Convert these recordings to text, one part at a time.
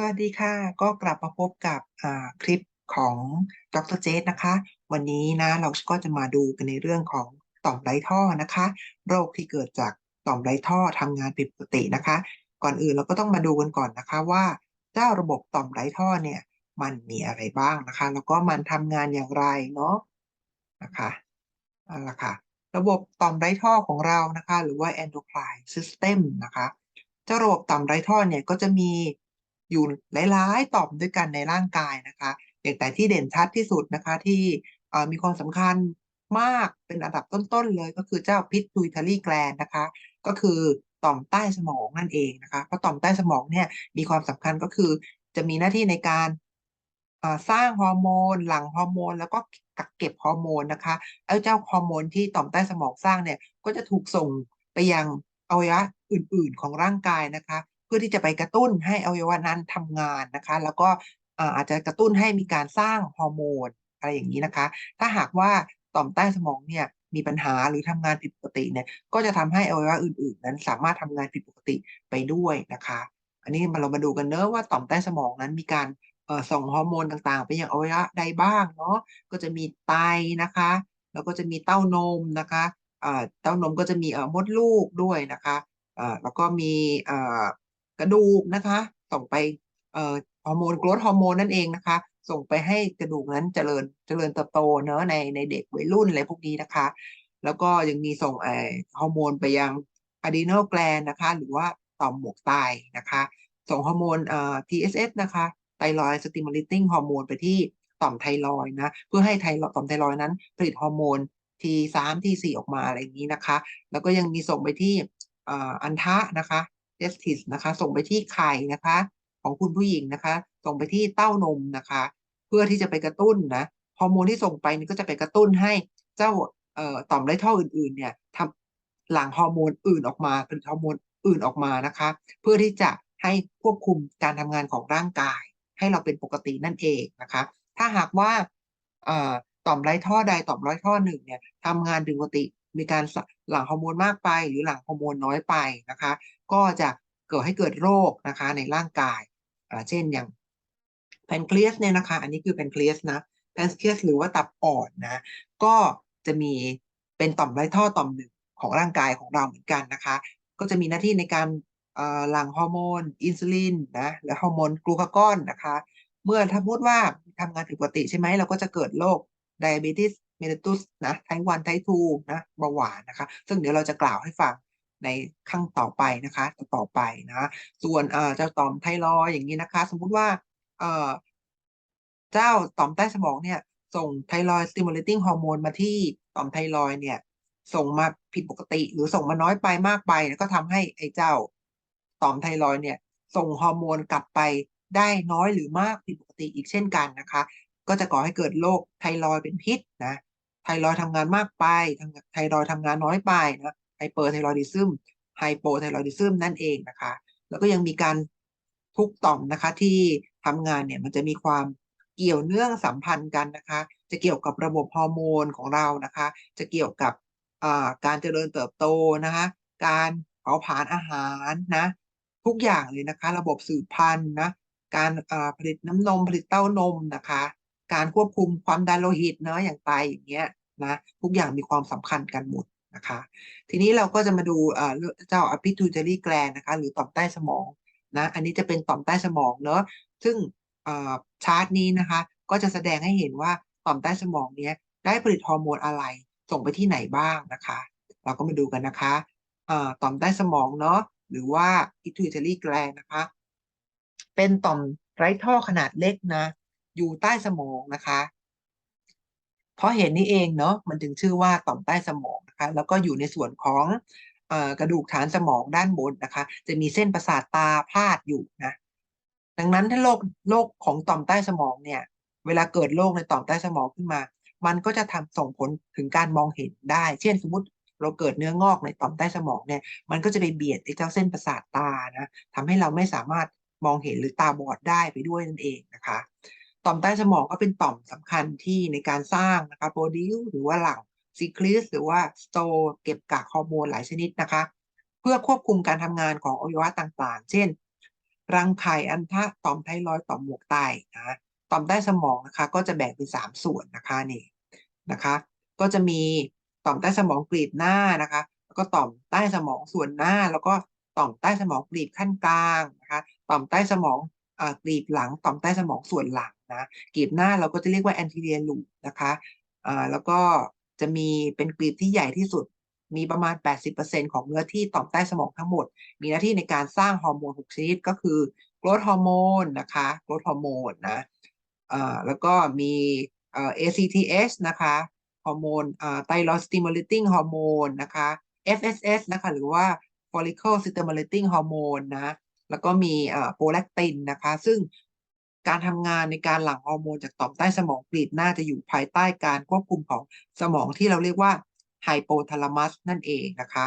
สวัสดีค่ะ ก็กลับมาพบกับคลิปของดรเจษนะคะ วันนี้นะเราก็จะมาดูกันในเรื่องของต่อมไรท่อนะคะ โรคที่เกิดจากต่อมไรท่อทำงานผิดปกตินะคะ ก่อนอื่นเราก็ต้องมาดูกันก่อนนะคะว่าเจ้าระบบต่อมไรท่อเนี่ยมันมีอะไรบ้างนะคะ แล้วก็มันทำงานอย่างไรเนาะนะคะเอาละค่ะ ระบบต่อมไรท่อของเรานะคะ หรือว่า endocrine system นะคะ เจ้าระบบต่อมไรท่อเนี่ยก็จะมี อยู่หลายๆต่อมด้วยกันในร่างกายนะคะอย่างแต่ที่เด่นชัดที่สุดนะคะที่มีความสำคัญมากเป็นอันดับต้นๆเลยก็คือเจ้า pituitary gland นะคะ ก็คือต่อมใต้สมองนั่นเองนะคะเพราะต่อมใต้สมองเนี่ยมีความสำคัญก็คือจะมีหน้าที่ในการสร้างฮอร์โมน หลั่งฮอร์โมน แล้วก็กักเก็บฮอร์โมนนะคะไอ้เจ้าฮอร์โมนที่ต่อมใต้สมองสร้างเนี่ยก็จะถูกส่งไปยังอวัยวะอื่น ๆ ของร่างกายนะคะ เพื่อที่จะไปกระตุ้นให้อวัยวะนั้นทำงานนะคะ แล้วก็อาจจะกระตุ้นให้มีการสร้างฮอร์โมนอะไรอย่างนี้นะคะ ถ้าหากว่าต่อมใต้สมองเนี่ยมีปัญหาหรือทำงานผิดปกติเนี่ย ก็จะทำให้อวัยวะอื่น ๆ นั้นสามารถทำงานผิดปกติไปด้วยนะคะ อันนี้เรามาดูกันเนอะว่าต่อมใต้สมองนั้นมีการส่งฮอร์โมนต่างๆ ไปยังอวัยวะใดบ้างเนาะ ก็จะมีไตนะคะ แล้วก็จะมีเต้านมนะคะเต้านมก็จะมีมดลูกด้วยนะคะแล้วก็มี กระดูกนะคะ ส่งไปฮอร์โมนกรดฮอร์โมนนั่นเองนะคะ ส่งไปให้กระดูกนั้นเจริญเจริญเติบโตเนอะในในเด็กวัยรุ่นอะไรพวกนี้นะคะ แล้วก็ยังมีส่งฮอร์โมนไปยังอะดรีนาลแกลนนะคะ หรือว่าต่อมหมวกไตนะคะ ส่งฮอร์โมน TSH นะคะไทรอยสติมูลิติ้งฮอร์โมนไปที่ต่อมไทรอยนะ เพื่อให้ไทรอยต่อมไทรอยนั้น ผลิตฮอร์โมน T3 T4 ออกมาอะไรอย่างนี้นะคะ แล้วก็ยังมีส่งไปที่อันทะนะคะ เ e สติสนะคะ ส่งไปที่ไข่นะคะ ของคุณผู้หญิงนะคะ ส่งไปที่เต้านมนะคะ เพื่อที่จะไปกระตุ้นนะฮอร์โมนที่ส่งไปนี่ก็จะไปกระตุ้นให้เจ้าต่อมไร้ท่ออื่นๆ เนี่ยทำหลั่งฮอร์โมนอื่นออกมาผลิตฮอร์โมนอื่นออกมานะคะ เพื่อที่จะให้ควบคุมการทำงานของร่างกาย ให้เราเป็นปกตินั่นเองนะคะ ถ้าหากว่าต่อมไร้ท่อใดต่อมไร้ท่อหนึ่งเนี่ยทำงานถึงปกติ มีการหลั่งฮอร์โมนมากไป หรือหลั่งฮอร์โมนน้อยไปนะคะ ก็จะเกิดให้เกิดโรคนะคะในร่างกายเช่นอย่างแพนเครียสเนี่ยนะคะ อันนี้คือแพนเครียสนะแพนเครียสหรือว่าตับอ่อนนะ ก็จะมีเป็นต่อมไร้ท่อต่อมหนึ่งของร่างกายของเราเหมือนกันนะคะ ก็จะมีหน้าที่ในการหลั่งฮอร์โมน อินซูลินนะและฮอร์โมนกลูคากอนนะคะ เมื่อถ้าพูดว่าทำงานผิดปกติใช่ไหมเราก็จะเกิดโรค diabetes mellitus นะไทวันไททูนะเบาหวานนะคะ ซึ่งเดี๋ยวเราจะกล่าวให้ฟังในขั้งต่อไปนะคะต่อไปนะ ส่วนเจ้าต่อมไทรอยอย่างนี้นะคะ สมมุติว่าเจ้าต่อมใต้สมองเนี่ย ส่งไทรอยสติมูลเลติ้งฮอร์โมนมาที่ต่อมไทรอยเนี่ย ส่งมาผิดปกติ หรือส่งมาน้อยไปมากไปก็ทำให้ไอ้เจ้าต่อมไทรอยเนี่ย ส่งฮอร์โมนกลับไปได้น้อยหรือมากผิดปกติอีกเช่นกันนะคะ ก็จะก่อให้เกิดโรคไทรอยเป็นพิษนะ ไทรอยทำงานมากไปไทรอยทำงานน้อยไปนะไฮเปอร์ไทรอยดิซึมไฮโปไทรอยดิซึมนั่นเองนะคะ แล้วก็ยังมีการทุกต่อมนะคะที่ทำงานเนี่ยมันจะมีความเกี่ยวเนื่องสัมพันธ์กันนะคะ จะเกี่ยวกับระบบฮอร์โมนของเรานะคะ จะเกี่ยวกับการเจริญเติบโตนะคะ การเผาผลาญอาหารนะ ทุกอย่างเลยนะคะ ระบบสืบพันธุ์นะ การผลิตน้ำนมผลิตเต้านมนะคะ การควบคุมความดันโลหิตเนาะอย่างไตอย่างเงี้ย นะทุกอย่างมีความสำคัญกันหมดนะคะทีนี้เราก็จะมาดูเจ้า pituitary gland นะคะหรือต่อมใต้สมองนะอันนี้จะเป็นต่อมใต้สมองเนอะซึ่งชาร์ตนี้นะคะก็จะแสดงให้เห็นว่าต่อมใต้สมองเนี้ยได้ผลิตฮอร์โมนอะไรส่งไปที่ไหนบ้างนะคะ เราก็มาดูกันนะคะต่อมใต้สมองเนาะหรือว่า pituitary gland นะคะ เป็นต่อมไร้ท่อขนาดเล็กนะ อยู่ใต้สมองนะคะ เพราะเห็นนี้เองเนาะมันถึงชื่อว่าต่อมใต้สมองนะคะแล้วก็อยู่ในส่วนของกระดูกฐานสมองด้านบนนะคะ จะมีเส้นประสาทตาพาดอยู่นะดังนั้นถ้าโรคโรคของต่อมใต้สมองเนี่ย เวลาเกิดโรคในต่อมใต้สมองขึ้นมา มันก็จะทำส่งผลถึงการมองเห็นได้ เช่นสมมติเราเกิดเนื้องอกในต่อมใต้สมองเนี่ย มันก็จะไปเบียดไอ้เจ้าเส้นประสาทตานะทำให้เราไม่สามารถมองเห็นหรือตาบอดได้ไปด้วยนั่นเองนะคะ ต่อมใต้สมองก็เป็นต่อมสำคัญที่ในการสร้างนะคะโปรดิวหรือว่าหลังซีคลิสหรือว่าสโตเก็บกักฮอร์โมนหลายชนิดนะคะ เพื่อควบคุมการทำงานของอวัยวะต่างๆ เช่น รังไข่อันทะต่อมไทรอยต่อมหมวกไตนะต่อมใต้สมองนะคะ ก็จะแบ่งเป็นสามส่วนนะคะนี่นะคะ ก็จะมีต่อมใต้สมองกรีบหน้านะคะ แล้วก็ต่อมใต้สมองส่วนหน้า แล้วก็ต่อมใต้สมองกรีบขั้นกลางนะคะ ต่อมใต้สมอง กรีบหลังต่อมใต้สมองส่วนหลังนะกรีบหน้าเราก็จะเรียกว่า anterior lobe นะคะแล้วก็จะมีเป็นกรีบที่ใหญ่ที่สุด มีประมาณ 80%ของเนื้อที่ต่อมใต้สมองทั้งหมด มีหน้าที่ในการสร้างฮอร์โมน 6 ชนิดก็คือ growth hormone นะคะ growth hormone นะแล้วก็มีเอ่อ ACTH นะคะฮอร์โมนอ่า thyroid stimulating hormone นะคะ FSH นะคะหรือว่า follicle stimulating hormone นะ แล้วก็มีอ่อโปรแลคตินนะคะ ซึ่งการทำงานในการหลั่งฮอร์โมนจากต่อมใต้สมองกรีบหน้าจะอยู่ภายใต้การควบคุมของสมองที่เราเรียกว่าไฮโปทาลามัสนั่นเองนะคะ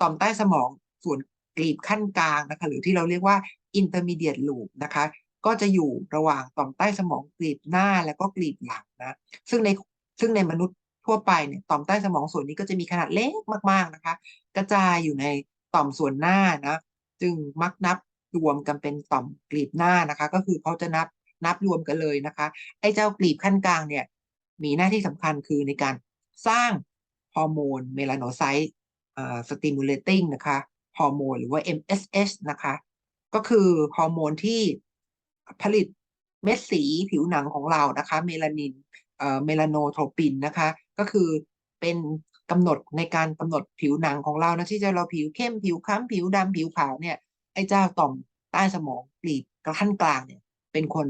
ต่อมใต้สมองส่วนกรีบขั้นกลางนะคะ หรือที่เราเรียกว่า intermediate lobe นะคะ ก็จะอยู่ระหว่างต่อมใต้สมองกรีบหน้าแล้วก็กรีบหลังนะ ซึ่งในซึ่งในมนุษย์ทั่วไปเนี่ยต่อมใต้สมองส่วนนี้ก็จะมีขนาดเล็กมากๆนะคะ กระจายอยู่ในต่อมส่วนหน้านะ จึงมักนับ รวมกันเป็นต่อมกรีบหน้านะคะ ก็คือเขาจะนับนับรวมกันเลยนะคะไอ้เจ้ากรีบขั้นกลางเนี่ย มีหน้าที่สำคัญคือในการสร้างฮอร์โมนเมลาโนไซต์สติมูลเลตติ้งนะคะฮอร์โมนหรือว่า MSH นะคะ ก็คือฮอร์โมนที่ผลิตเม็ดสีผิวหนังของเรานะคะ เมลานินเมลานโทรปินนะคะ ก็คือเป็นกำหนดในการกำหนดผิวหนังของเรานะที่จะเราผิวเข้มผิวคล้ำผิวดำผิวขาวเนี่ย ไอ้เจ้าต่อมใต้สมองกรีบกระขั้นกลางเนี่ย เป็นคน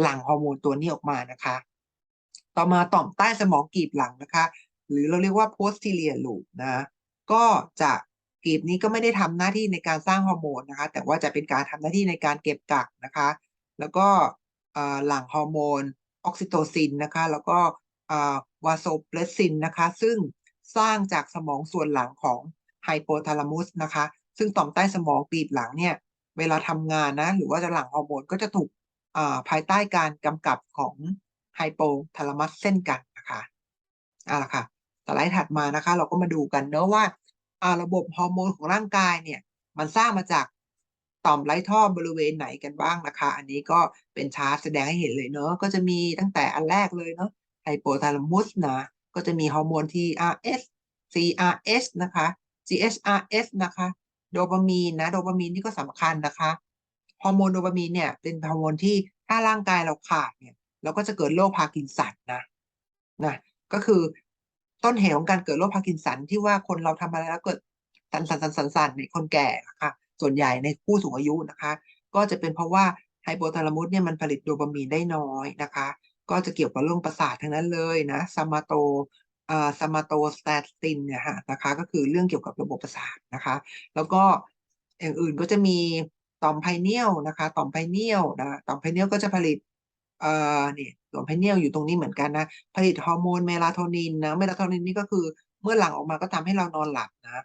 หลั่งฮอร์โมนตัวนี้ออกมานะคะ ต่อมาต่อมใต้สมองกรีบหลังนะคะ หรือเราเรียกว่า posterior lobe นะ ก็จะกรีบนี้ก็ไม่ได้ทำหน้าที่ในการสร้างฮอร์โมนนะคะ แต่ว่าจะเป็นการทำหน้าที่ในการเก็บกักนะคะ แล้วก็หลั่งฮอร์โมนออกซิโตซินนะคะ แล้วก็วาโซเพรสซินนะคะ ซึ่งสร้างจากสมองส่วนหลังของไฮโปทาลามุสนะคะ ซึ่งต่อมใต้สมองกรีบหลังเนี่ย เวลาทำงานนะ หรือว่าจะหลั่งฮอร์โมนก็จะถูกภายใต้การกำกับของไฮโปทาลามัสเช่นกันนะคะเอาละค่ะสไลด์ถัดมานะคะ เราก็มาดูกันเนอะว่าระบบฮอร์โมนของร่างกายเนี่ย มันสร้างมาจากต่อมไร้ท่อบริเวณไหนกันบ้างนะคะ อันนี้ก็เป็นชาร์ตแสดงให้เห็นเลยเนอะก็จะมีตั้งแต่อันแรกเลยเนอะไฮโปทาลามุสนะก็จะมีฮอร์โมน TRS CRS นะคะ GHRS นะคะ โดปามีนนะโดปามีนนี่ก็สำคัญนะคะฮอร์โมนโดปามีนเนี่ยเป็นฮอร์โมนที่ถ้าร่างกายเราขาดเนี่ย เราก็จะเกิดโรคพาร์กินสันนะนะก็คือต้นเหตุของการเกิดโรคพาร์กินสันที่ว่าคนเราทำอะไรแล้วเกิดสันสันสันสันสันในคนแก่ค่ะส่วนใหญ่ในผู้สูงอายุนะคะ ก็จะเป็นเพราะว่าไฮโปทาลามุสเนี่ยมันผลิตโดปามีนได้น้อยนะคะ ก็จะเกี่ยวกับเรื่องประสาททั้งนั้นเลยนะซามาโต อ่าซามาโตสเตตินเนี่ยฮะนะคะก็คือเรื่องเกี่ยวกับระบบประสาทนะคะ แล้วก็อย่างอื่นก็จะมีต่อมไพเนียลนะคะ ต่อมไพเนียลนะต่อมไพเนียลก็จะผลิตเอ่อนี่ต่อมไพเนียลอยู่ตรงนี้เหมือนกันนะ ผลิตฮอร์โมนเมลาโทนินนะเมลาโทนินนี่ก็คือเมื่อหลั่งออกมาก็ทำให้เรานอนหลับนะ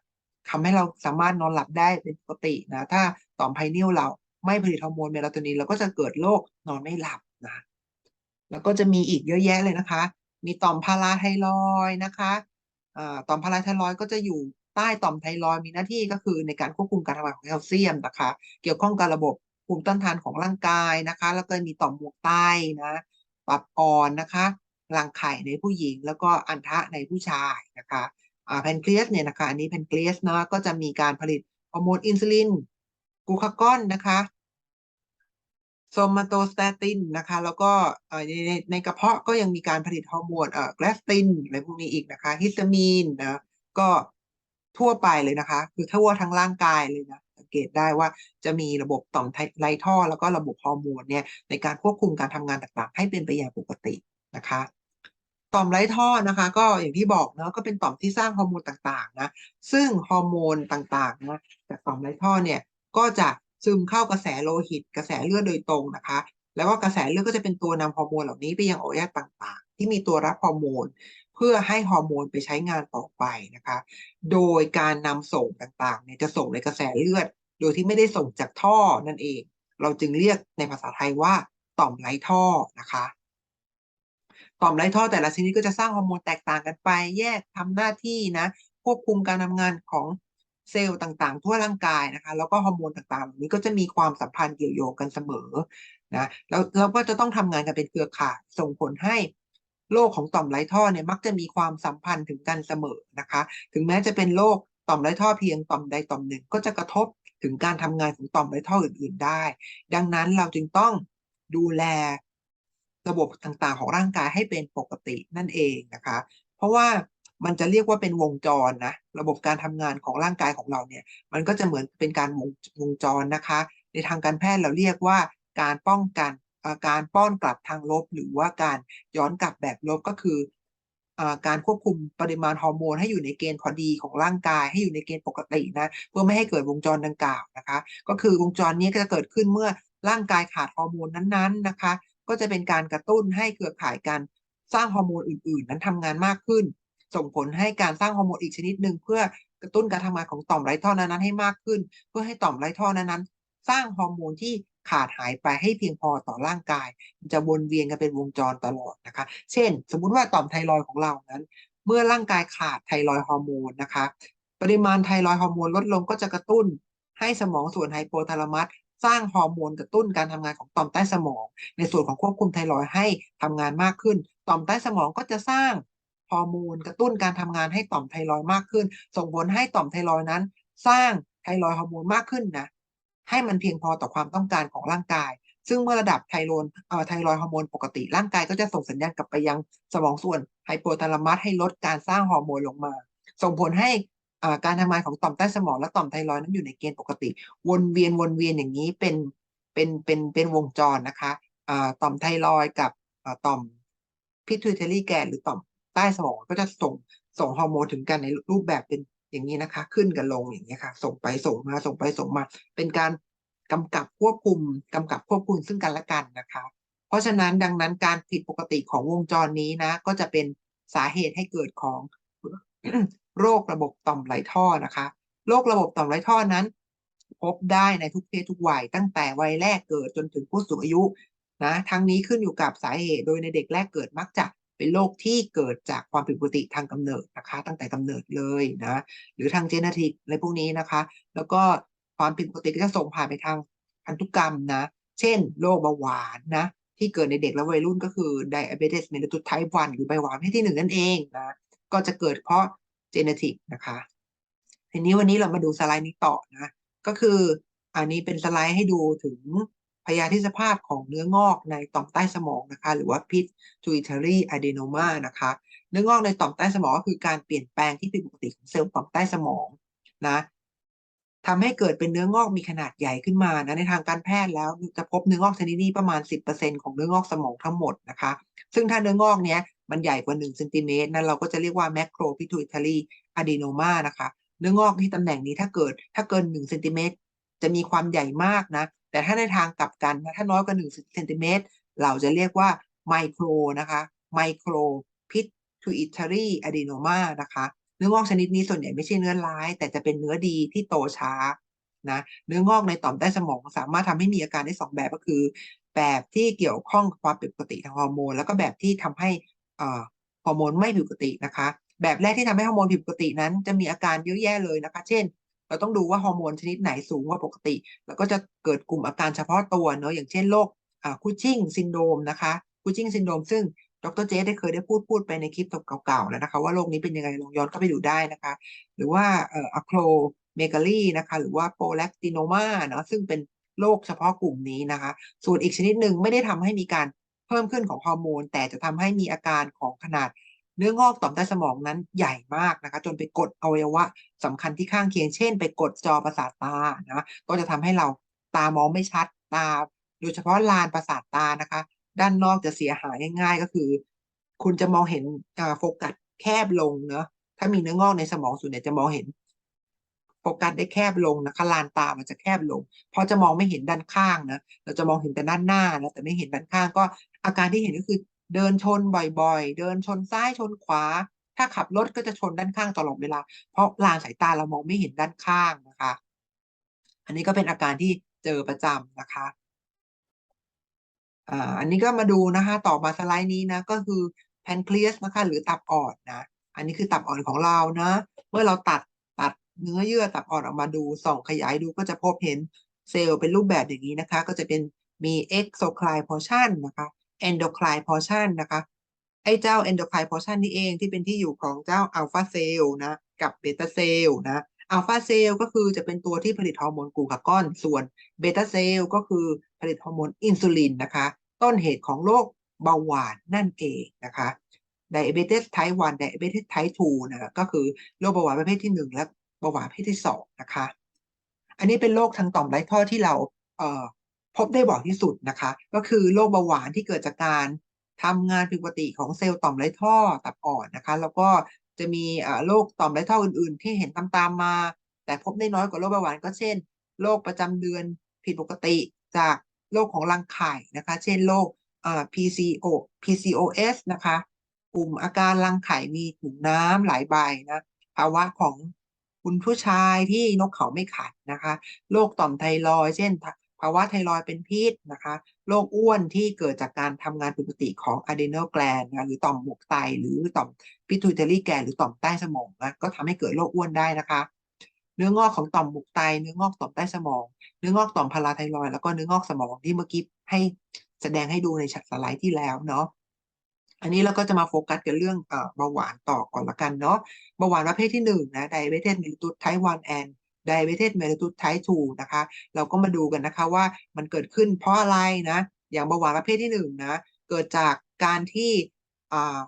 ทำให้เราสามารถนอนหลับได้เป็นปกตินะ ถ้าต่อมไพเนียลเราไม่ผลิตฮอร์โมนเมลาโทนินเราก็จะเกิดโรคนอนไม่หลับนะ แล้วก็จะมีอีกเยอะแยะเลยนะคะ มีต่อมพาราไทรอยนะคะต่อมพาราไทรอยก็จะอยู่ใต้ต่อมไทรอยมีหน้าที่ก็คือในการควบคุมการทำงานของแคลเซียมนะคะ เกี่ยวข้องกับระบบภูมิต้านทานของร่างกายนะคะ แล้วก็มีต่อมหมวกไตนะปับอ่อนนะคะรังไข่ในผู้หญิง แล้วก็อันทะในผู้ชายนะคะอ่าแพนเครียสเนี่ยนะคะ อันนี้แพนเครียสเนาะก็จะมีการผลิตฮอร์โมนอินซูลินกลูคากอนนะคะ โซมาโตสเตตินนะคะ แล้วก็ในในในกระเพาะก็ยังมีการผลิตฮอร์โมนเอ่อกลาสตินอะไรพวกนี้อีกนะคะ ฮิสตามีนนะก็ทั่วไปเลยนะคะ คือทั่วทั้งร่างกายเลยนะสังเกตได้ว่าจะมีระบบต่อมไรท่อ แล้วก็ระบบฮอร์โมนเนี่ยในการควบคุมการทำงานต่างๆ ให้เป็นไปอย่างปกตินะคะต่อมไรท่อนะคะ ก็อย่างที่บอกเนาะก็เป็นต่อมที่สร้างฮอร์โมนต่างๆนะซึ่งฮอร์โมนต่างๆนะจากต่อมไรท่อเนี่ยก็จะ ซึมเข้ากระแสโลหิต กระแสเลือดโดยตรงนะคะ แล้วก็กระแสเลือดก็จะเป็นตัวนำฮอร์โมนเหล่านี้ไปยังอวัยวะต่างๆ ที่มีตัวรับฮอร์โมน เพื่อให้ฮอร์โมนไปใช้งานต่อไปนะคะ โดยการนำส่งต่างๆเนี่ยจะส่งในกระแสเลือด โดยที่ไม่ได้ส่งจากท่อนั่นเอง เราจึงเรียกในภาษาไทยว่าต่อมไร้ท่อนะคะต่อมไร้ท่อแต่ละชนิดก็จะสร้างฮอร์โมนแตกต่างกันไป แยกทำหน้าที่นะควบคุมการทำงานของ เซลล์ต่างๆ ทั่วร่างกายนะคะ แล้วก็ฮอร์โมนต่างๆเหล่านี้ก็จะมีความสัมพันธ์เกี่ยวโยงกันเสมอนะแล้วเราก็จะต้องทำงานกันเป็นเครือข่ายส่งผลให้โรคของต่อมไร้ท่อเนี่ยมักจะมีความสัมพันธ์ถึงกันเสมอนะคะ ถึงแม้จะเป็นโรคต่อมไร้ท่อเพียงต่อมใดต่อมหนึ่ง ก็จะกระทบถึงการทำงานของต่อมไร้ท่ออื่น ๆ ได้ ดังนั้นเราจึงต้องดูแลระบบต่างๆ ของร่างกายให้เป็นปกตินั่นเองนะคะ เพราะว่า มันจะเรียกว่าเป็นวงจรนะระบบการทำงานของร่างกายของเราเนี่ย มันก็จะเหมือนเป็นการวงวงจรนะคะ ในทางการแพทย์เราเรียกว่าการป้องกันการป้อนกลับทางลบ หรือว่าการย้อนกลับแบบลบก็คือการควบคุมปริมาณฮอร์โมนให้อยู่ในเกณฑ์พอดีของร่างกาย ให้อยู่ในเกณฑ์ปกตินะเพื่อไม่ให้เกิดวงจรดังกล่าวนะคะ ก็คือวงจรนี้ก็จะเกิดขึ้นเมื่อร่างกายขาดฮอร์โมนนั้นๆนะคะ ก็จะเป็นการกระตุ้นให้เครือข่ายการสร้างฮอร์โมนอื่น ๆ นั้นทำงานมากขึ้น ส่งผลให้การสร้างฮอร์โมนอีกชนิดหนึ่งเพื่อกระตุ้นการทำงานของต่อมไรท่อนั้นให้มากขึ้น เพื่อให้ต่อมไรท่อนั้นสร้างฮอร์โมนที่ขาดหายไปให้เพียงพอต่อร่างกาย จะวนเวียนกันเป็นวงจรตลอดนะคะ เช่น สมมุติว่าต่อมไทรอยของเรานั้น เมื่อร่างกายขาดไทรอยฮอร์โมนนะคะ ปริมาณไทรอยฮอร์โมนลดลงก็จะกระตุ้น ให้สมองส่วนไฮโปทาลามัสสร้างฮอร์โมนกระตุ้นการทำงานของต่อมใต้สมอง ในส่วนของควบคุมไทรอยให้ทำงานมากขึ้น ต่อมใต้สมองก็จะสร้าง อร์โมนกระตุ้นการทำงานให้ต่อมไทรอยมากขึ้น ส่งผลให้ต่อมไทรอยนั้น สร้างไทรอยฮอร์โมนมากขึ้นนะให้มันเพียงพอต่อความต้องการของร่างกาย ซึ่งเมื่อระดับไทโรนเอ่อไทรอยฮอร์โมนปกติร่างกายก็จะส่งสัญญาณกลับไปยังสมองส่วนไฮโปทาลามัสให้ลดการสร้างฮอร์โมนลงมา ส่งผลให้การทำงานของต่อมใต้สมองและต่อมไทรอยนั้นอยู่ในเกณฑ์ปกติ วนเวียนวนเวียนอย่างนี้เป็นเป็นเป็นเป็นวงจรนะคะต่อมไทรอยกับต่อมพิทูเทอรี่แกนหรือต่อม ใต้สมองก็จะส่งส่งฮอร์โมนถึงกันในรูปแบบเป็นอย่างนี้นะคะ ขึ้นกันลงอย่างนี้ค่ะ ส่งไปส่งมาส่งไปส่งมา เป็นการกำกับควบคุมกำกับควบคุมซึ่งกันและกันนะคะ เพราะฉะนั้นดังนั้นการผิดปกติของวงจรนี้นะ ก็จะเป็นสาเหตุให้เกิดของโรคระบบต่อมไหลท่อนะคะโรคระบบต่อมไหลท่อนั้น พบได้ในทุกเพศทุกวัยตั้งแต่วัยแรกเกิดจนถึงผู้สูงอายุนะทั้งนี้ขึ้นอยู่กับสาเหตุโดยในเด็กแรกเกิดมักจะ เป็นโรคที่เกิดจากความผิดปกติทางกำเนิดนะคะ ตั้งแต่กำเนิดเลยนะหรือทางเจเนติกอะไรพวกนี้นะคะ แล้วก็ความผิดปกติก็จะส่งผ่านไปทางพันธุกรรมนะ เช่นโรคเบาหวานนะที่เกิดในเด็กและวัยรุ่นก็คือ diabetes mellitus type 1 หรือเบาหวานประเภทที่หนึ่งนั่นเองนะก็จะเกิดเพราะเจเนติกนะคะทีนี้วันนี้เรามาดูสไลด์นี้ต่อนะ ก็คืออันนี้เป็นสไลด์ให้ดูถึง พยาธิสภาพของเนื้องอกในต่อมใต้สมองนะคะ หรือว่า pituitary adenoma นะคะ เนื้องอกในต่อมใต้สมองก็คือการเปลี่ยนแปลงที่ผิดปกติของเซลล์ต่อมใต้สมองนะทำให้เกิดเป็นเนื้องอกมีขนาดใหญ่ขึ้นมานะในทางการแพทย์แล้วจะพบเนื้องอกชนิดนี้ประมาณ 10%ของเนื้องอกสมองทั้งหมดนะคะ ซึ่งถ้าเนื้องอกเนี้ยมันใหญ่กว่า1เซนติเมตรนั้นเราก็จะเรียกว่า macro pituitary adenoma นะคะ เนื้องอกที่ตำแหน่งนี้ถ้าเกิดถ้าเกิน1เซนติเมตรจะมีความใหญ่มากนะ แต่ถ้าในทางกลับกันนะถ้าน้อยกว่า1เซนติเมตรเราจะเรียกว่า micro นะคะ micro pituitary adenoma นมานะคะเนื้องอกชนิดนี้ส่วนใหญ่ไม่ใช่เนื้อร้าย แต่จะเป็นเนื้อดีที่โตช้านะเนื้องอกในต่อมใต้สมองสามารถทำให้มีอาการได้สองแบบก็คือ แบบที่เกี่ยวข้องกับความผิดปกติทางฮอร์โมน แล้วก็แบบที่ทำให้ฮอร์โมนไม่ผิดปกตินะคะ แบบแรกที่ทำให้ฮอร์โมนผิดปกตินั้นจะมีอาการเยอะแยะเลยนะคะ เช่น เราต้องดูว่าฮอร์โมนชนิดไหนสูงกว่าปกติ แล้วก็จะเกิดกลุ่มอาการเฉพาะตัวเนอะอย่างเช่นโรคคูชิ่งซินโดมนะคะคูชิ่งซินโดมซึ่งดรเจสได้เคยได้พูดพูดไปในคลิปเก่าๆแล้วนะคะว่าโรคนี้เป็นยังไงลองย้อนเข้าไปดูได้นะคะ หรือว่าเอ่ออะโครเมกาลีนะคะหรือว่าโปรแลคติโนมาเนาะซึ่งเป็นโรคเฉพาะกลุ่มนี้นะคะ ส่วนอีกชนิดหนึ่งไม่ได้ทำให้มีการเพิ่มขึ้นของฮอร์โมน แต่จะทำให้มีอาการของขนาด เนื้องอกต่อมใต้สมองนั้นใหญ่มากนะคะ จนไปกดอวัยวะสำคัญที่ข้างเคียง เช่น ไปกดจอประสาทตานะก็จะทำให้เราตามองไม่ชัดตา โดยเฉพาะลานประสาทตานะคะ ด้านนอกจะเสียหายง่ายๆ ก็คือ คุณจะมองเห็นโฟกัสแคบลงเนาะถ้ามีเนื้องอกในสมองส่วนใหญ่จะมองเห็นโฟกัสได้แคบลงนะคะลานตามันจะแคบลง เพราะจะมองไม่เห็นด้านข้างนะเราจะมองเห็นแต่ด้านหน้านะแต่ไม่เห็นด้านข้างก็อาการที่เห็นก็คือ เดินชนบ่อยๆ เดินชนซ้ายชนขวา ถ้าขับรถก็จะชนด้านข้างตลอดเวลา เพราะลานสายตาเรามองไม่เห็นด้านข้างนะคะ อันนี้ก็เป็นอาการที่เจอประจำนะคะอ่าอันนี้ก็มาดูนะคะ ต่อมาสไลด์นี้นะก็คือแพนเครียสนะคะ หรือตับอ่อนนะ อันนี้คือตับอ่อนของเรานะ เมื่อเราตัดตัดเนื้อเยื่อตับอ่อนออกมาดูส่องขยายดูก็จะพบเห็นเซลล์เป็นรูปแบบอย่างนี้นะคะ ก็จะเป็นมี exocrine portion นะคะ endocrine portion นะคะไอ้เจ้า endocrine portion นี่เองที่เป็นที่อยู่ของเจ้า alpha cell นะกับ beta cell นะ alpha cell ก็คือจะเป็นตัวที่ผลิตฮอร์โมนกลูคาก้อนส่วน beta cell ก็คือผลิตฮอร์โมนอินซูลินนะคะต้นเหตุของโรคเบาหวานนั่นเองนะคะ diabetes type 1 diabetes type 2นะก็คือโรคเบาหวานประเภทที่ 1 และเบาหวานประเภทที่2นะคะอันนี้เป็นโรคทางต่อมไร้ท่อที่เราเอ่อ พบได้บ่อยที่สุดนะคะ ก็คือโรคเบาหวานที่เกิดจากการทำงานผิดปกติของเซลล์ต่อมไรท่อตับอ่อนนะคะ แล้วก็จะมีโรคต่อมไรท่ออื่นๆ ที่เห็นตามๆมา แต่พบได้น้อยกว่าโรคเบาหวานก็เช่นโรคประจำเดือนผิดปกติจากโรคของรังไข่นะคะ เช่นโรค PCO PCOS นะคะ กลุ่มอาการรังไข่มีถุงน้ำหลายใบนะภาวะของคุณผู้ชายที่นกเขาไม่ขัดนะคะ โรคต่อมไทรอยเช่นาวะไทรอยด์เป็นพิษนะคะ โรคอ้วนที่เกิดจากการทำงานผิดปกติของ adrenal gland นะหรือต่อมหมวกไต หรือต่อม pituitary gland หรือต่อมใต้สมองนะก็ทำให้เกิดโรคอ้วนได้นะคะ เนื้องอกของต่อมหมวกไต เนื้องอกต่อมใต้สมอง เนื้องอกต่อมพาราไทรอยแล้วก็เนื้องอกสมองที่เมื่อกี้ให้แสดงให้ดูในสไลด์ที่แล้วเนาะอันนี้เราก็จะมาโฟกัสกันเรื่องเบาหวานต่อก่อนละกันเนาะเบาหวานประเภทที่หนึ่งนะ diabetes mellitus type 1 and diabetes mellitus type 2นะคะ เราก็มาดูกันนะคะว่ามันเกิดขึ้นเพราะอะไรนะ อย่างเบาหวานประเภทที่หนึ่งนะเกิดจากการที่อ่า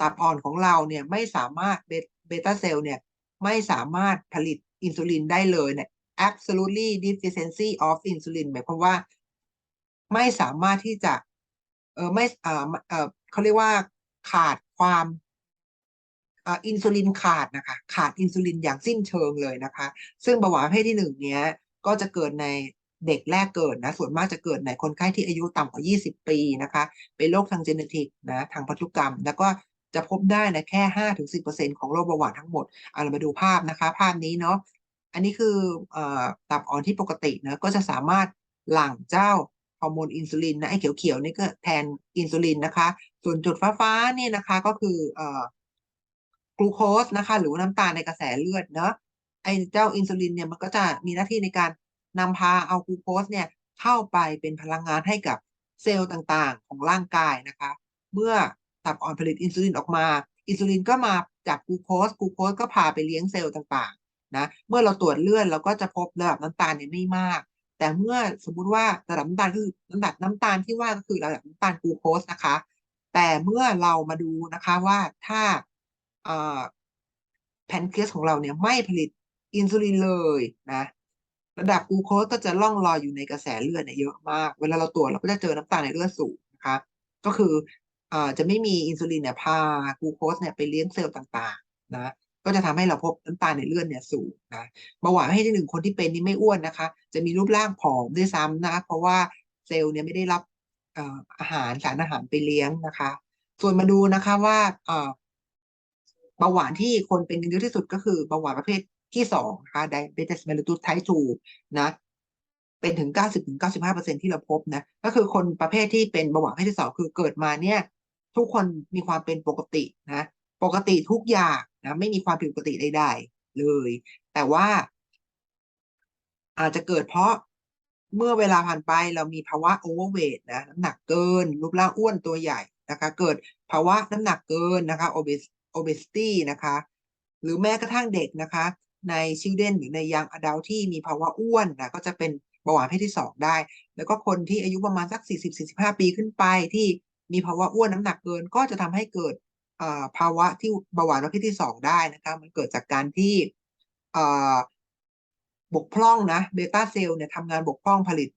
ตับอ่อนของเราเนี่ยไม่สามารถเบต้าเซลล์เนี่ยไม่สามารถผลิตอินซูลินได้เลยเนี่ย absolutely deficiency of insulin หมายความว่าไม่สามารถที่จะเออไม่เออเออเขาเรียกว่าขาดความ อ่าอินซูลินขาดนะคะขาดอินซูลินอย่างสิ้นเชิงเลยนะคะ ซึ่งเบาหวานประเภทที่หนึ่งเนี้ยก็จะเกิดในเด็กแรกเกิดนะส่วนมากจะเกิดในคนไข้ที่อายุต่ำกว่า 20 ปีนะคะ เป็นโรคทางเจเนติกนะทางพันธุกรรม แล้วก็จะพบได้นะแค่ห้าถึงสิบเปอร์เซ็นของโรคเบาหวานทั้งหมดเอาเรามาดูภาพนะคะ ภาพนี้เนาะอันนี้คืออ่อตับอ่อนที่ปกตินะก็จะสามารถหลั่งเจ้าฮอร์โมนอินซูลินนะไอ้เขียวๆนี่ก็แทนอินซูลินนะคะ ส่วนจุดฟ้าๆนี่นะคะก็คืออ่อ กลูโคสนะคะ หรือน้ำตาลในกระแสเลือดเนาะไอเจ้าอินซูลินเนี่ยมันก็จะมีหน้าที่ในการนำพาเอากลูโคสเนี่ยเข้าไปเป็นพลังงานให้กับเซลล์ต่างๆ ของร่างกายนะคะ เมื่อตับอ่อนผลิตอินซูลินออกมา อินซูลินก็มาจากกลูโคสกลูโคสก็พาไปเลี้ยงเซลล์ต่างๆนะเมื่อเราตรวจเลือดเราก็จะพบระดับน้ำตาลเนี่ยไม่มาก แต่เมื่อสมมุติว่าระดับน้ำตาลคือระดับน้ำตาลที่ว่าก็คือระดับน้ำตาลกลูโคสนะคะ แต่เมื่อเรามาดูนะคะว่าถ้า แพนเครียสของเราเนี่ยไม่ผลิตอินซูลินเลยนะระดับกูโคสก็จะล่องลอยอยู่ในกระแสเลือดเนี่ยเยอะมาก เวลาเราตรวจเราก็จะเจอน้ำตาลในเลือดสูงนะคะก็คืออ่าจะไม่มีอินซูลินเนี่ยพากูโคสเนี่ยไปเลี้ยงเซลล์ต่างๆนะก็จะทำให้เราพบน้ำตาลในเลือดเนี่ยสูงนะเบาหวานให้ที่หนึ่งคนที่เป็นนี่ไม่อ้วนนะคะ จะมีรูปร่างผอมด้วยซ้ำนะเพราะว่าเซลล์เนี่ยไม่ได้รับอาหารสารอาหารไปเลี้ยงนะคะ ส่วนมาดูนะคะว่า เบาหวานที่คนเป็นเยอะที่สุดก็คือเบาหวานประเภทที่สองนะคะ diabetes mellitus type 2นะเป็นถึง 90ถึง95%ที่เราพบนะก็คือคนประเภทที่เป็นเบาหวานประเภทที่สองคือเกิดมาเนี่ย ทุกคนมีความเป็นปกตินะปกติทุกอย่างนะไม่มีความผิดปกติใดๆเลย แต่ว่า อาจจะเกิดเพราะเมื่อเวลาผ่านไปเรามีภาวะโอเวอร์เวทนะน้ำหนักเกิน รูปร่างอ้วนตัวใหญ่นะคะ เกิดภาวะน้ำหนักเกินนะคะ obes obesity นะคะ หรือแม้กระทั่งเด็กนะคะ ใน children หรือใน young adult ที่มีภาวะอ้วนนะก็จะเป็นเบาหวานเพศที่สองได้ แล้วก็คนที่อายุประมาณสัก 40-45 ปีขึ้นไปที่มีภาวะอ้วนน้ำหนักเกิน ก็จะทำให้เกิดภาวะที่เบาหวานประเภทที่สองได้นะคะ มันเกิดจากการที่บกพร่องนะเบต้าเซลล์เนี่ยทำงานบกพร่องผลิต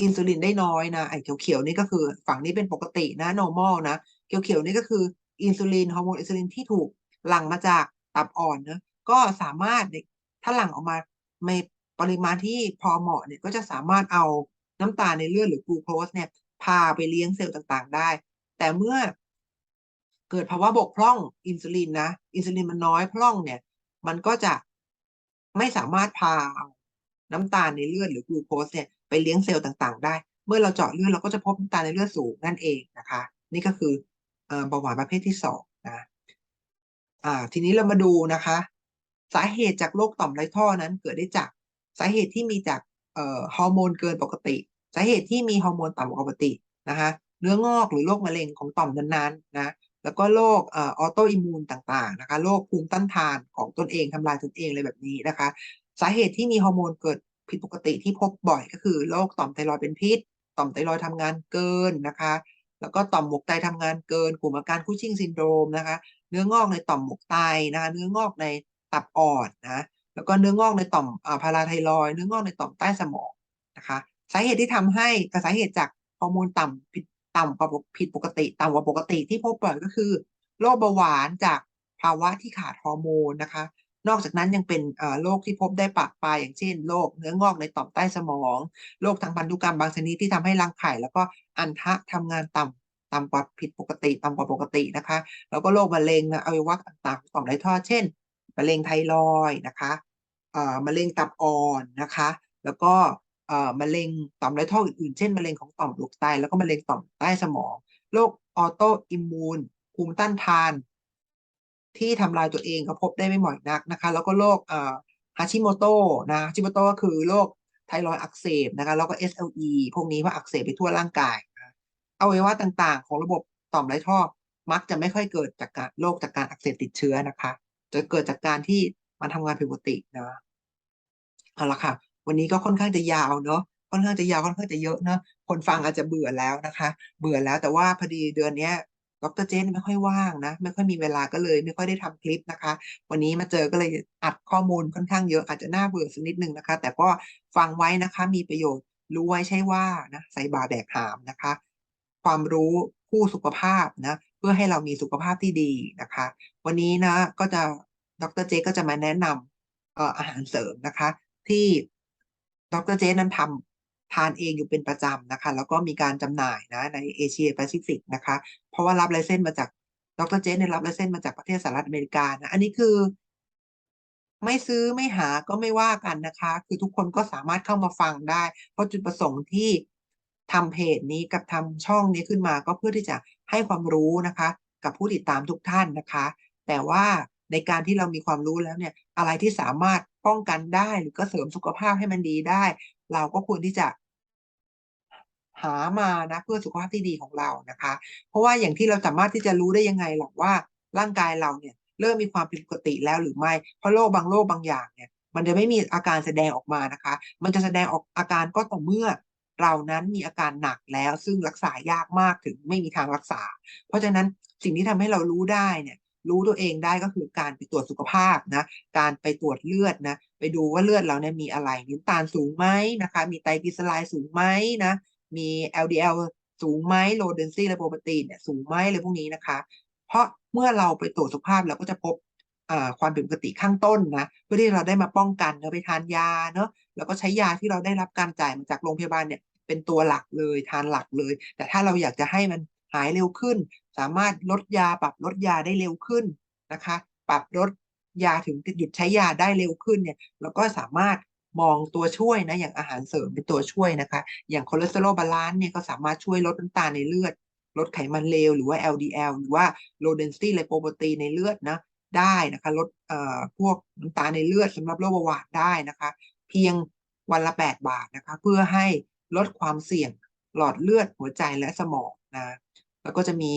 อินซูลินได้น้อยนะไอ้เขียวๆนี่ก็คือฝั่งนี้เป็นปกตินะ normal นะ เขียวๆนี่ก็คือ อินซูลินฮอร์โมนอินซูลินที่ถูกหลั่งมาจากตับอ่อนนะก็สามารถถ้าหลั่งออกมาในปริมาณที่พอเหมาะเนี่ยก็จะสามารถเอาน้ำตาลในเลือดหรือกลูโคสเนี่ยพาไปเลี้ยงเซลล์ต่างๆ ได้ แต่เมื่อเกิดภาวะบกพร่องอินซูลินนะอินซูลินมันน้อยพร่องเนี่ย มันก็จะไม่สามารถพาน้ำตาลในเลือดหรือกลูโคสเนี่ยไปเลี้ยงเซลล์ต่างๆ ได้ เมื่อเราเจาะเลือดเราก็จะพบน้ำตาลในเลือดสูงนั่นเองนะคะ นี่ก็คือ เบาหวานประเภทที่สองนะอ่าทีนี้เรามาดูนะคะ สาเหตุจากโรคต่อมไรท่อนั้นเกิดได้จากสาเหตุที่มีจากเอ่อฮอร์โมนเกินปกติ สาเหตุที่มีฮอร์โมนต่ำกว่าปกตินะคะเนื้องอกหรือโรคมะเร็งของต่อมนั้นๆนะแล้วก็โรคเออโตอิมมูนต่างๆนะคะโรคภูมิต้านทานของตนเองทำลายตนเองอะไรแบบนี้นะคะ สาเหตุที่มีฮอร์โมนเกิดผิดปกติที่พบบ่อยก็คือโรคต่อมไทรอยด์เป็นพิษ ต่อมไทรอยด์ทำงานเกินนะคะ แล้วก็ต่อมหมวกไตทำงานเกิน กลุ่มอาการคูชิงซินโดรมนะคะ เนื้องอกในต่อมหมวกไตนะคะ เนื้องอกในตับอ่อนนะ แล้วก็เนื้องอกในต่อมอพาราไทรอย เนื้องอกในต่อมใต้สมองนะคะ สาเหตุที่ทำให้กับสาเหตุจากฮอร์โมนต่ำผิดต่ำกว่าผิดปกติต่ำกว่าปกติที่พบบ่อยก็คือโรคเบาหวานจากภาวะที่ขาดฮอร์โมนนะคะ นอกจากนั้นยังเป็นโรคที่พบได้ปะปลายอย่างเช่นโรคเนื้องอกในต่อมใต้สมองโรคทางพันธุกรรมบางชนิดที่ทำให้รังไข่ แล้วก็อันทะทำงานต่ำต่ำกว่าผิดปกติต่ำกว่าปกตินะคะ แล้วก็โรคมะเร็งอวัยวะต่างๆต่อมไรท่อเช่นมะเร็งไทรอยนะคะมะเร็งตับอ่อนนะคะ แล้วก็มะเร็งต่อมไรท่ออื่นๆ เช่นมะเร็งของต่อมลูกไตแล้วก็มะเร็งต่อมใต้สมอง โรคออโตอิมมูนภูมิต้านทาน ที่ทำลายตัวเองก็พบได้ไม่บ่อยนักนะคะ แล้วก็โรคฮาชิโมโตนะฮาชิโมโตก็คือโรคไทรอยอักเสบนะคะแล้วก็ SLE พวกนี้ว่าอักเสบไปทั่วร่างกายอวัยวะต่างๆ ของระบบต่อมไรท่อมักจะไม่ค่อยเกิดจากการโรคจากการอักเสบติดเชื้อนะคะ จะเกิดจากการที่มันทำงานผิดปกตินะเอาละค่ะ วันนี้ก็ค่อนข้างจะยาวเนาะค่อนข้างจะยาวค่อนข้างจะเยอะเนะคนฟังอาจจะเบื่อแล้วนะคะ เบื่อแล้วแต่ว่าพอดีเดือนนี้ ดรเจนไม่ค่อยว่างนะ ไม่ค่อยมีเวลาก็เลยไม่ค่อยได้ทำคลิปนะคะ วันนี้มาเจอก็เลยอัดข้อมูลค่อนข้างเยอะอาจจะน่าเบื่อสักนิดนึงนะคะ แต่ก็ฟังไว้นะคะมีประโยชน์รู้ไว้ใช่ว่านะใส่บาแบกหามนะคะ ความรู้คู่สุขภาพนะเพื่อให้เรามีสุขภาพที่ดีนะคะ วันนี้นะก็จะดรเจก็จะมาแนะนำอาหารเสริมนะคะ ที่ดรเจนั้นทำ ทานเองอยู่เป็นประจำนะคะ แล้วก็มีการจำหน่ายนะในเอเชียแปซิฟิกนะคะ เพราะว่ารับไลเซนส์มาจากดรเจนเนี่ยรับไลเซนส์มาจากประเทศสหรัฐอเมริกานะอันนี้คือ ไม่ซื้อไม่หาก็ไม่ว่ากันนะคะ คือทุกคนก็สามารถเข้ามาฟังได้ เพราะจุดประสงค์ที่ทำเพจนี้กับทำช่องนี้ขึ้นมาก็เพื่อที่จะให้ความรู้นะคะ กับผู้ติดตามทุกท่านนะคะ แต่ว่าในการที่เรามีความรู้แล้วเนี่ย อะไรที่สามารถป้องกันได้หรือก็เสริมสุขภาพให้มันดีได้ เราก็ควรที่จะหามานะเพื่อสุขภาพที่ดีของเรานะคะ เพราะว่าอย่างที่เราสามารถที่จะรู้ได้ยังไงหรอกว่าร่างกายเราเนี่ยเริ่มมีความผิดปกติแล้วหรือไม่ เพราะโรคบางโรคบางอย่างเนี่ยมันจะไม่มีอาการแสดงออกมานะคะ มันจะแสดงออกอาการก็ต่อเมื่อเรานั้นมีอาการหนักแล้วซึ่งรักษายากมากถึงไม่มีทางรักษา เพราะฉะนั้นสิ่งที่ทำให้เรารู้ได้เนี่ย รู้ตัวเองได้ก็คือการไปตรวจสุขภาพนะการไปตรวจเลือดนะไปดูว่าเลือดเราเนี่ยมีอะไรน้ำตาลสูงไหมนะคะมีไตรกลีเซอไรด์สูงไหมนะมี LDL สูงไหม low density lipoprotein เนี่ยสูงไหมอะไรพวกนี้นะคะ เพราะเมื่อเราไปตรวจสุขภาพเราก็จะพบความผิดปกติข้างต้นนะเพื่อที่เราได้มาป้องกันเนาะไปทานยาเนาะแล้วก็ใช้ยาที่เราได้รับการจ่ายมาจากโรงพยาบาลเนี่ยเป็นตัวหลักเลยทานหลักเลย แต่ถ้าเราอยากจะให้มันหายเร็วขึ้น สามารถลดยาปรับลดยาได้เร็วขึ้นนะคะ ปรับลดยาถึงหยุดใช้ยาได้เร็วขึ้นเนี่ยเราก็สามารถมองตัวช่วยนะอย่างอาหารเสริมเป็นตัวช่วยนะคะ อย่างคอเลสเตอรอลบาลานซ์เนี่ยก็สามารถช่วยลดน้ำตาลในเลือด ลดไขมันเลวหรือว่า LDL หรือว่า low density lipoprotein ในเลือดนะได้นะคะลดเอ่อพวกน้ำตาลในเลือดสำหรับโรคเบาหวานได้นะคะ เพียงวันละ 8 บาทนะคะ เพื่อให้ลดความเสี่ยงหลอดเลือดหัวใจและสมองนะ แล้วก็จะมี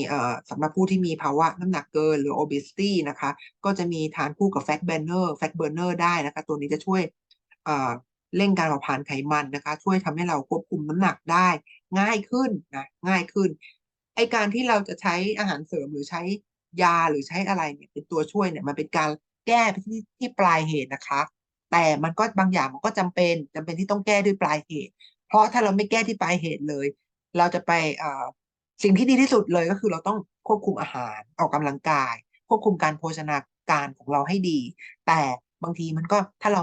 สำหรับผู้ที่มีภาวะน้ำหนักเกินหรือ obesity นะคะ ก็จะมีทานคู่กับ fat burner fat burner ได้นะคะ ตัวนี้จะช่วยเร่งการเผาผลาญไขมันนะคะ ช่วยทำให้เราควบคุมน้ำหนักได้ง่ายขึ้นนะง่ายขึ้นไอการที่เราจะใช้อาหารเสริมหรือใช้ยาหรือใช้อะไรเนี่ยเป็นตัวช่วยเนี่ยมันเป็นการแก้ไปที่ที่ปลายเหตุนะคะ แต่มันก็บางอย่างมันก็จำเป็นจำเป็นที่ต้องแก้ด้วยปลายเหตุ เพราะถ้าเราไม่แก้ที่ปลายเหตุเลย เราจะไปอ่า สิ่งที่ดีที่สุดเลยก็คือเราต้องควบคุมอาหารออกกำลังกาย ควบคุมการโภชนาการของเราให้ดี แต่บางทีมันก็ถ้าเรา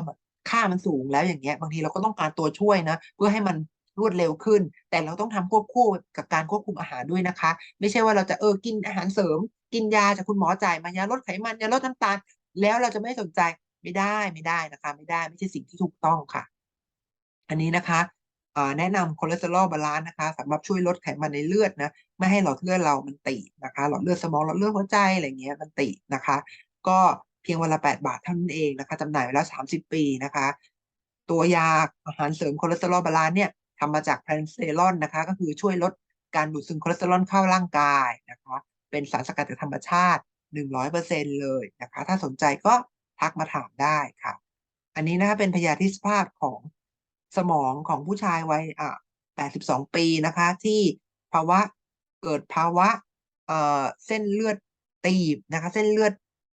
ค่ามันสูงแล้วอย่างเงี้ย บางทีเราก็ต้องการตัวช่วยนะ เพื่อให้มันรวดเร็วขึ้น แต่เราต้องทำควบคู่กับการควบคุมอาหารด้วยนะคะ ไม่ใช่ว่าเราจะเออกินอาหารเสริม กินยาจากคุณหมอจ่ายมายาลดไขมันยาลดน้ำตาล แล้วเราจะไม่สนใจไม่ได้ไม่ได้นะคะ ไม่ได้ไม่ใช่สิ่งที่ถูกต้องค่ะ อันนี้นะคะ แนะนำคอเลสเตอรอลบาลานซ์นะคะสำหรับช่วยลดไขมันในเลือดนะไม่ให้หลอดเลือดเรามันตีนะคะหลอดเลือดสมองหลอดเลือดหัวใจอะไรเงี้ยมันตีนะคะ ก็เพียงวันละ 8 บาทเท่านั้นเองนะคะจำหน่ายมาแล้ว 30 ปีนะคะ ตัวยาอาหารเสริมคอเลสเตอรอลบาลานซ์เนี่ยทำมาจากแพลนเตอรอลนะคะ ก็คือช่วยลดการดูดซึมคอเลสเตอรอลเข้าร่างกายนะคะ เป็นสารสกัดจากธรรมชาติ 100%เลยนะคะ ถ้าสนใจก็ทักมาถามได้ค่ะ อันนี้นะคะเป็นพยาธิสภาพของ สมองของผู้ชายวัยอะ82 ปีนะคะ ที่ภาวะเกิดภาวะเอ่อเส้นเลือดตีบนะคะ เส้นเลือด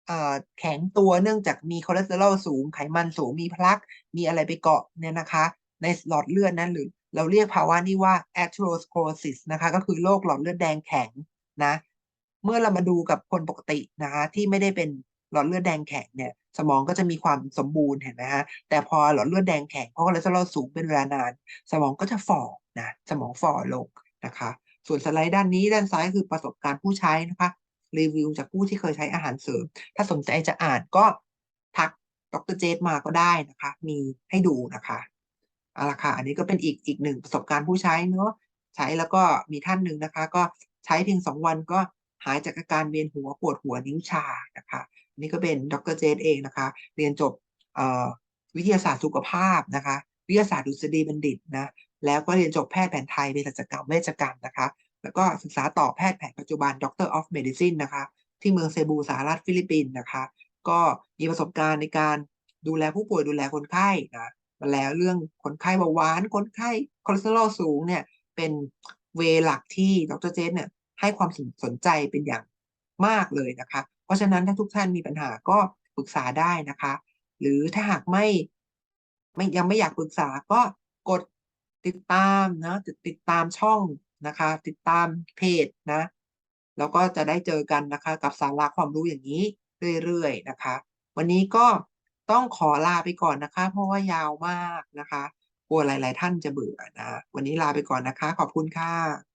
เอ่อแข็งตัวเนื่องจากมีคอเลสเตอรอลสูงไขมันสูงมีพลัก มีอะไรไปเกาะเนี่ยนะคะ ในหลอดเลือดนั้นหรือเราเรียกภาวะนี้ว่า atherosclerosis นะคะ ก็คือโรคหลอดเลือดแดงแข็งนะ เมื่อเรามาดูกับคนปกตินะคะ ที่ไม่ได้เป็นหลอดเลือดแดงแข็งเนี่ย สมองก็จะมีความสมบูรณ์เห็นไหมฮะแต่พอหลอดเลือดแดงแข็งเพราะคอเลสเตอรอลสูงเป็นเวลานาน สมองก็จะฝ่อนะสมองฝ่อลงนะคะ ส่วนสไลด์ด้านนี้ด้านซ้ายคือประสบการณ์ผู้ใช้นะคะรีวิวจากผู้ที่เคยใช้อาหารเสริม ถ้าสนใจจะอ่านก็ทักดรเจษมาก็ได้นะคะ มีให้ดูนะคะเอาละค่ะ อันนี้ก็เป็นอีกอีกหนึ่งประสบการณ์ผู้ใช้เนาะใช้แล้วก็มีท่านหนึ่งนะคะ ก็ใช้เพียงสองวันก็หายจากอาการเวียนหัวปวดหัวนิ้วชานะคะ นี่ก็เป็นดรเจษเองนะคะ เรียนจบวิทยาศาสตร์สุขภาพนะคะ วิทยาศาสตร์ดุษฎีบัณฑิตนะแล้วก็เรียนจบแพทย์แผนไทยเภสัชกรรมเวชกรรมนะคะ แล้วก็ศึกษาต่อแพทย์แผนปัจจุบัน Doctor of Medicine นะคะ ที่เมืองเซบูสหรัฐฟิลิปปินส์นะคะ ก็มีประสบการณ์ในการดูแลผู้ป่วยดูแลคนไข้นะมาแล้วเรื่องคนไข้เบาหวาน คนไข้คอเลสเตอรอลสูงเนี่ยเป็นเวหลักที่ดรเจสเนี่ยให้ความสนใจเป็นอย่างมากเลยนะคะ เพราะฉะนั้นถ้าทุกท่านมีปัญหาก็ปรึกษาได้นะคะ หรือถ้าหากไม่ไม่ยังไม่อยากปรึกษาก็กดติดตามนะติดติดตามช่องนะคะ ติดตามเพจนะแล้วก็จะได้เจอกันนะคะ กับสาระความรู้อย่างนี้เรื่อยๆนะคะ วันนี้ก็ต้องขอลาไปก่อนนะคะ เพราะว่ายาวมากนะคะกลัวหลาย ๆ ท่านจะเบื่อนะ วันนี้ลาไปก่อนนะคะ ขอบคุณค่ะ